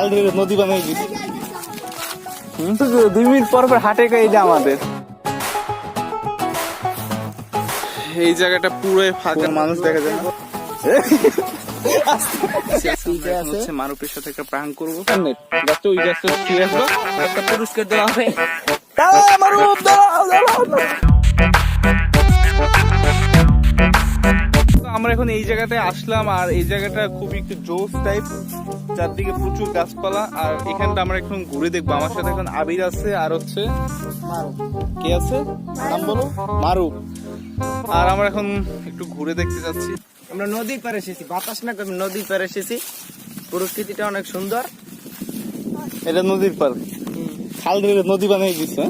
খাল ধরে নদী বানাই দুই মিনিট পর পর হাটে এই যে আমাদের। এই জায়গাটা পুরোই ফাঁকা। মানুষ দেখা যায় না। হচ্ছে মারুপের সাথে একটা প্রাণ করব। ওই গাছটা একটা পুরস্কার দেওয়া হবে। এখন এই জায়গাতে আসলাম আর এই জায়গাটা খুবই একটু জোস টাইপ চারদিকে প্রচুর গাছপালা আর এখানটা আমরা এখন ঘুরে দেখব। আমার সাথে এখন আবির আছে আর হচ্ছে কে আছে? নাম বলো? মারুপ আর আমরা এখন একটু ঘুরে দেখতে যাচ্ছি। আমরা নদীর পাড়ে এসেছি বাতাস না নদীর পাড়ে এসেছি। পরিস্থিতিটা অনেক সুন্দর। এটা নদীর পার খাল ধরে নদী বানিয়ে দিচ্ছে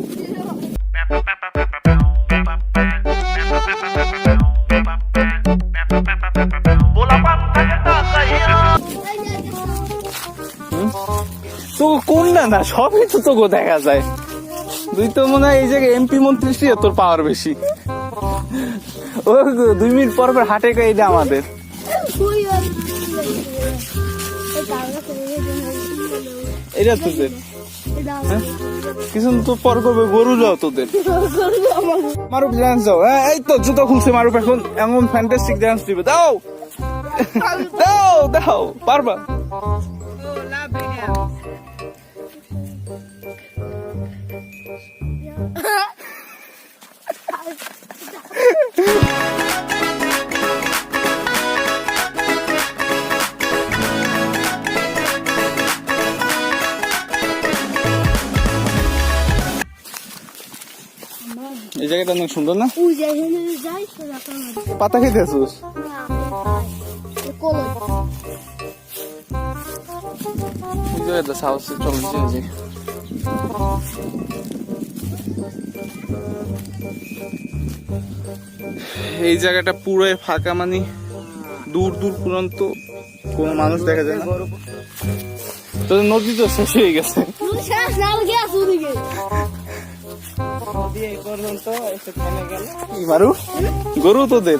তো কোনটা না না, সবই তো তোকে দেখা যায়। তুই তো মনে হয় এই জায়গায় এমপি মন্ত্রী তোর পাওয়ার বেশি। ও, দুই মিনিট পর পর হাটে এই যে আমাদের। এটা তোদের। হ্যাঁ? কিছু তো পর করবে? গরু যাও তোদের। মারুপ ডান্স দাও হ্যাঁ এই তো জুতো খুলছে মারুপ এখন। এমন ফ্যান্টাস্টিক ডান্স দিবে। দাও! দাও দাও, পারবা। জায়গাটা অনেক সুন্দর না? পাতা খেতে আসুস এই জায়গাটা সাহস চল এই জায়গাটা পুরোই ফাঁকা মানে। দূর দূর পর্যন্ত কোনো মানুষ দেখা যায় না। তোদের নদী তো শেষ হয়ে গেছে। নদী এই পর্যন্ত এসে থেমে গেল। কি মারু? গরু তোদের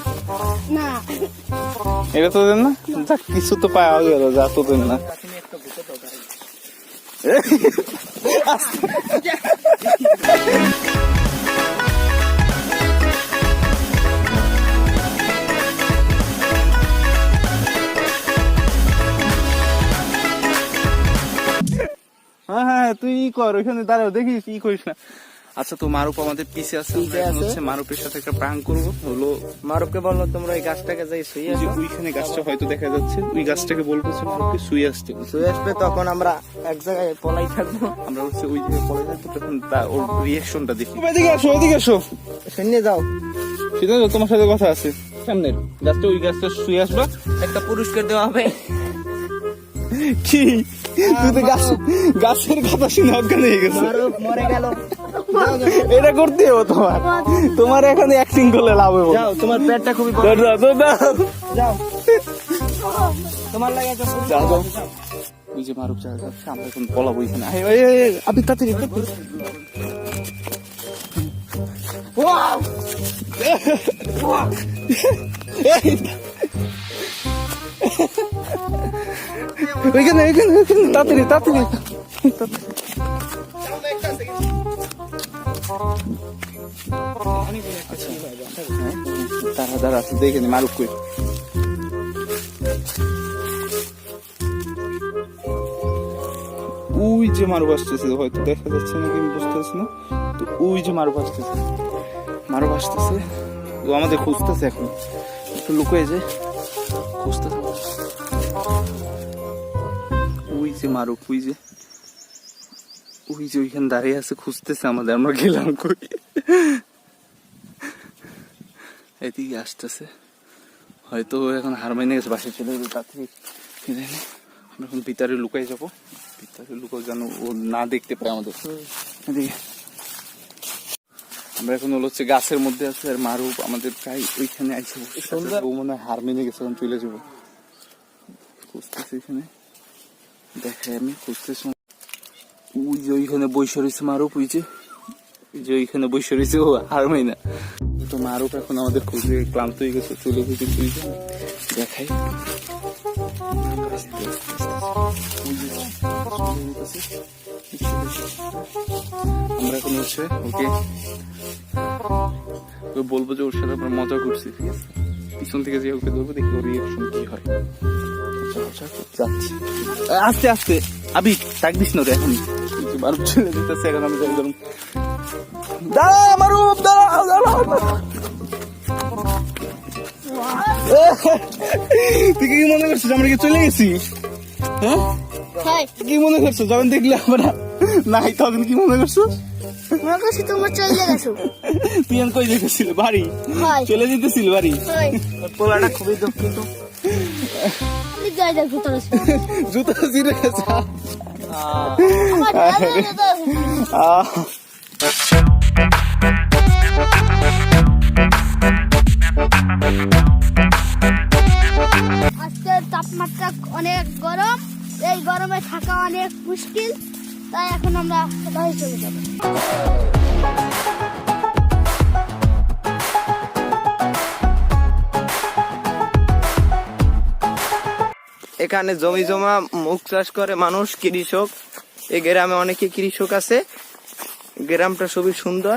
না। এটা তোদের না? যাক কিছু তো পাওয়া গেল যা তোদের না। হ্যাঁ হ্যাঁ তুই ই কর ওইখানে দাঁড়াও দেখিস ই করিস না। আচ্ছা তো মারুপ আমাদের পিছে আছে পিছে আছে। হচ্ছে মারুপের সাথে একটা প্রাণ করব। হলো মারুফকে বলল তোমরা এই গাছটাকে যাই শুয়ে আসো ওইখানে গাছটা হয়তো দেখা যাচ্ছে ওই গাছটাকে বলব যে মারুপকে শুয়ে আসতে শুয়ে আসবে তখন আমরা এক জায়গায় পলাই থাকব। আমরা হচ্ছে ওই জায়গায় পড়ে যাব তখন তা- ওর রিয়েকশনটা দেখি। এদিকে আসো এদিকে আসো। শূন্য যাও। আছে তোমার সাথে কথা আছে। সামনে গাছটা ওই গাছটা শুয়ে আসবা। একটা পুরস্কার দেওয়া হবে। কি? তুই তো গাছ গাছের কথা শুনে অজ্ঞান হয়ে গেছে। মরে গেল। এটা করতে হবে তোমার তোমার এখানে অ্যাক্টিং করলে লাভ হবে যাও তোমার পেটটা খুবই বড়। দাও, দাও, দাও, দাও। যাও তোমার লাগে যাও, যাও। ওই যে যা যাচ্ছে আমরা এখন আপনি তাড়াতাড়ি ওইখানে ওইখানে তাড়াতাড়ি তাড়াতাড়ি তারা দাঁড়া আছে দেখে নি মারুপ কই ওই যে মারুপ আসতেছে হয়তো দেখা যাচ্ছে নাকি আমি বুঝতে পারছি না তো ওই যে মারুপ আসতেছে মারুপ আসতেছে ও আমাদের খুঁজতেছে এখন একটু লুকিয়ে যে খুঁজতেছে ওই যে মারুপ ওই যে ওই যে ওইখানে দাঁড়িয়ে আছে খুঁজতেছে আমাদের আমরা গেলাম কই এদিকে আসতেছে। হয়তো এখন হার মাইনে গেছে বাসায় চলে তাড়াতাড়ি ফিরে নে। আমরা এখন ভিতরে লুকাই যাব। ভিতরে লুকাও যেন ও না দেখতে পায় আমাদের। এদিকে। আমরা এখন হলো হচ্ছে গাছের মধ্যে আছি আর মারুপ আমাদের প্রায় ওইখানে আইসে আছে। ও মনে হয় হার মেনে গেছে এখন চলে যাব। খুঁজতেছি এখানে। দেখাই আমি খুঁজতেছি। ওই যে ওইখানে বৈশ রয়েছে মারুপ ওই যে। ওই যে ওইখানে বৈশ রয়েছে ও হার মেনে তো মারুপ এখন আমাদের খুঁজে ক্লান্ত হয়ে গেছে, চলে গেছে তুই দেখাই। আমরা এখন হচ্ছে, ওকে। বলব যে ওর সাথে আমরা মজা করছি, ঠিক আছে? পিছন থেকে যে ওকে ধরবো, দেখি ওর রিয়াকশন কি হয়। যাচ্ছি। আস্তে আস্তে। আবি, তাক না রে এখন বার চলে যেতেছে, এখন আমি গেলাম দাঁড়া আমার দাঁড়া দাঁড়া তুই কি মনে করছিস আমরা কি চলে গেছি? হ্যাঁ? হয়। কি মনে করছ যখন দেখলে আমরা নাই তখন কি মনে করছ মনে করছি তোমরা চলে গেছো। তুই কই যেতেছিল বাড়ি? চলে যেতেছিল বাড়ি? পোলাটা খুবই। জুতো জিরে গেছে। মুশকিল, তাই এখন আমরা বাড়ি চলে যাব। এখানে জমি জমা মুখ চাষ করে মানুষ, কৃষক। এই গ্রামে অনেকে কৃষক আছে। গ্রামটা খুবই সুন্দর।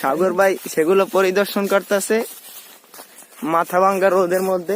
সাগর ভাই সেগুলো পরিদর্শন করতেছে। মাথা ভাঙ্গা রোদের মধ্যে।